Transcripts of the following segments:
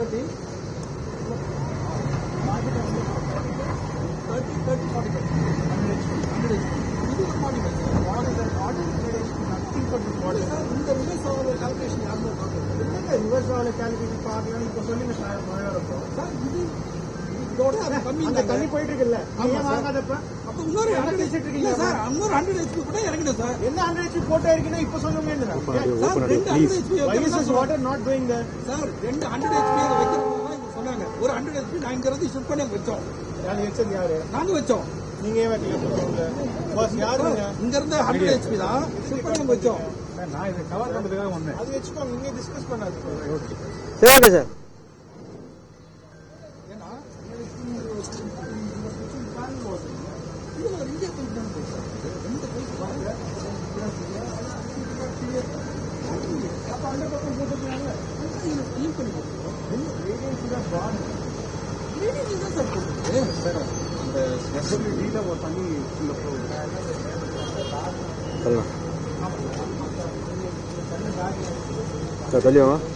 thirty thirty thirty forty five hundred hundred இது ஒரு forty five sir order nothing but forty sir இந்த reverse ஆகிற calculation யாருமே பார்க்கறது இல்லைங்க ரிவர்ஸ் ஆகல கால்குலேஷன் பார்க்கலாம் இப்போ சொல்லுங்க சார் இதோட அது கம்மி அந்த தண்ணி போயிட்டு இருக்குல்ல ஆமா. வாங்காதப்ப. அப்ப இன்னொரு ஹண்ட்ரட் இருக்கீங்க? இல்ல சார் இன்னொரு ஹண்ட்ரட் ஹெச்பி கூட இறங்கிடும் சார். என்ன ஹண்ட்ரட் ஹெச்பி போட்டோ இருக்குன்னா இப்போ சொல்லுங்க சார் ரெண்டு hundred HP Why is this water not doing that? Sir ரெண்டு ஹண்ட்ரட் ஹெச்பி வைக்கிறவங்க இவங்க சொன்னாங்க. ஒரு ஹண்ட்ரட் ஹெச்பி நான் இங்க இருந்து ஷிஃப்ட் பண்ணி அங்க வச்சோம். யாரு வச்சது யாரு? நாங்க வச்சோம். நீங்க ஏன் வைக்கல பாஸ் யாருங்க இங்க இருந்து ஹண்ட்ரட் ஹெச்பி தான் ஷிஃப்ட் பண்ணி வச்சோம். நான் இதை கவர் பண்றதுக்காக வந்தேன். அது வச்சுக்கோங்க நீங்க டிஸ்கஸ் பண்ணாது சரி ஓகே சார் ஏன்னா இதுல ஒரு இந்தியா பைப் தான் இருக்கு சார். ரெண்டு பைப் பாருங்க அப்ப அந்த பக்கம் பண்ணி சார் ஒரு தண்ணி உள்ள போகுது சார் வாங்க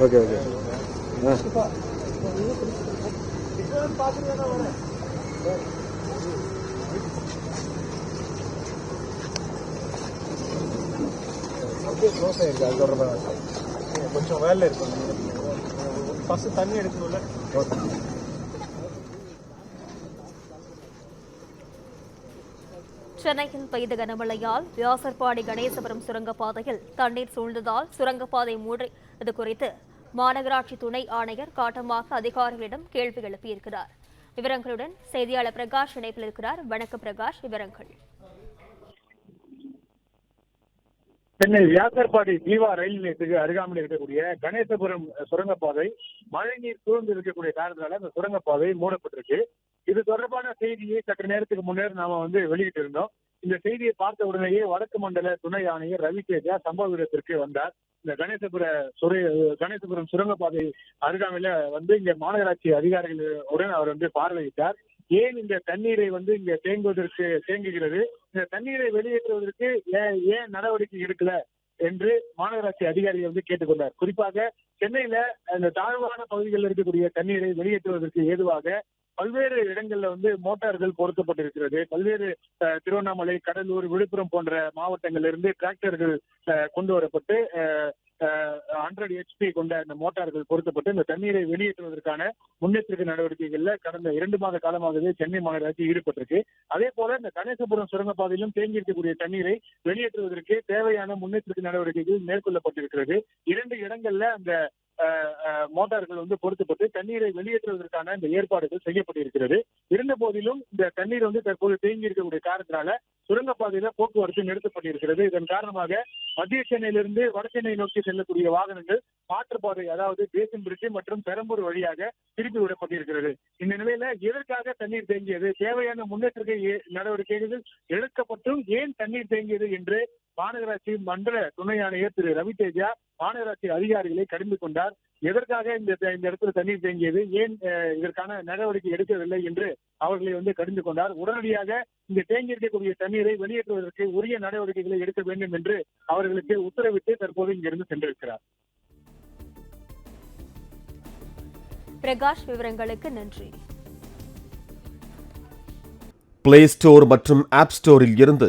ஓகே ஓகே ஆ அப்படியே க்ளோஸ் ஆயிருக்கு அது தொடர்பாக கொஞ்சம் வேலை இருக்கு ஃபர்ஸ்ட் தண்ணி எடுக்கணும்ல சென்னையில் பெய்த கனமழையால் வியாசர்பாடி கணேசபுரம் சுரங்கப்பாதையில் தண்ணீர் சூழ்ந்ததால் சுரங்கப்பாதை மூடி இது குறித்து மாநகராட்சி துணை ஆணையர் காட்டமாக அதிகாரிகளிடம் கேள்வி எழுப்பியிருக்கிறார். விவரங்களுடன் செய்தியாளர் பிரகாஷ் இணைப்பில் இருக்கிறார். வணக்கம் பிரகாஷ் விவரங்கள். சென்னை வியாசர்பாடி தீவா ரயில் நிலையத்துக்கு அருகாமையில் இருக்கக்கூடிய கணேசபுரம் சுரங்கப்பாதை மழை நீர் சூழ்ந்து இருக்கக்கூடிய காரணத்தால அந்த சுரங்கப்பாதை மூடப்பட்டிருக்கு. இது தொடர்பான செய்தியை சற்று நேரத்துக்கு முன்னர் நாம வந்து வெளியிட்டிருந்தோம். இந்த செய்தியை பார்த்த உடனேயே வடக்கு மண்டல துணை ஆணையர் ரவி தேஜா சம்பவ இடத்திற்கு வந்தார். இந்த கணேசபுர சுரை கணேசபுரம் சுரங்கப்பாதை அருகாமையில வந்து இங்க மாநகராட்சி அதிகாரிகளுடன் அவர் வந்து பார்வையிட்டார். ஏன் இந்த தண்ணீரை வந்து இங்க தேங்குவதற்கு தேங்குகிறது? இந்த தண்ணீரை வெளியேற்றுவதற்கு ஏன் ஏன் நடவடிக்கை எடுக்கல என்று மாநகராட்சி அதிகாரியை வந்து கேட்டுக்கொண்டார். குறிப்பாக சென்னையில அந்த தாழ்வான பகுதிகளில் இருக்கக்கூடிய தண்ணீரை வெளியேற்றுவதற்கு ஏதுவாக பல்வேறு இடங்கள்ல வந்து மோட்டார்கள் பொருத்தப்பட்டிருக்கிறது. பல்வேறு திருவண்ணாமலை கடலூர் விழுப்புரம் போன்ற மாவட்டங்கள்ல இருந்து டிராக்டர்கள் கொண்டு வரப்பட்டு ஹண்ட்ரட் ஹெச்பி கொண்ட இந்த மோட்டார்கள் பொருத்தப்பட்டு இந்த தண்ணீரை வெளியேற்றுவதற்கான முன்னெச்சரிக்கை நடவடிக்கைகள்ல கடந்த இரண்டு மாத காலமாகவே சென்னை மாநகராட்சி ஈடுபட்டிருக்கு. அதே போல இந்த கணேசபுரம் சுரங்கப்பாதையிலும் தேங்கி இருக்கக்கூடிய தண்ணீரை வெளியேற்றுவதற்கு தேவையான முன்னெச்சரிக்கை நடவடிக்கைகள் மேற்கொள்ளப்பட்டிருக்கிறது. இரண்டு இடங்கள்ல அந்த மோட்டார்கள் வந்து பொருத்தப்பட்டு தண்ணீரை வெளியேற்றுவதற்கான இந்த ஏற்பாடுகள் செய்யப்பட்டிருக்கிறது. இருந்த போதிலும் இந்த தண்ணீர் வந்து தற்போது தேங்கி இருக்கக்கூடிய காரணத்தினால சுரங்கப்பாதையில போக்குவரத்து நிறுத்தப்பட்டிருக்கிறது. இதன் காரணமாக மத்திய சென்னையிலிருந்து வட சென்னை நோக்கி செல்லக்கூடிய வாகனங்கள் மாற்றுப்பாதை அதாவது பேசன் பிரிட்ஜ் மற்றும் பெரம்பூர் வழியாக திருப்பி விடப்பட்டிருக்கிறது. இந்த நிலையில எதற்காக தண்ணீர் தேங்கியது? தேவையான முன்னெச்சரிக்கை நடவடிக்கைகள் எடுக்கப்பட்டும் ஏன் தண்ணீர் தேங்கியது என்று மாநகராட்சி மண்டல துணை ஆணையர் திரு ரவி தேஜா மாநகராட்சி அதிகாரிகளை கடிந்து கொண்டார். எதற்காக இந்த இந்த இடத்துல தண்ணீர் தேங்கியது? ஏன் இதற்கான நடவடிக்கை எடுக்கவில்லை என்று அவர்களை வந்து கடிந்து கொண்டார். உடனடியாக இந்த தேங்கி இருக்கக்கூடிய தண்ணீரை வெளியேற்றுவதற்கு உரிய நடவடிக்கைகளை எடுக்க வேண்டும் என்று அவர்களுக்கு உத்தரவிட்டு தற்போது இங்கிருந்து சென்றிருக்கிறார். பிரகாஷ் விவரங்களுக்கு நன்றி. பிளே ஸ்டோர் மற்றும் ஆப் ஸ்டோரில் இருந்து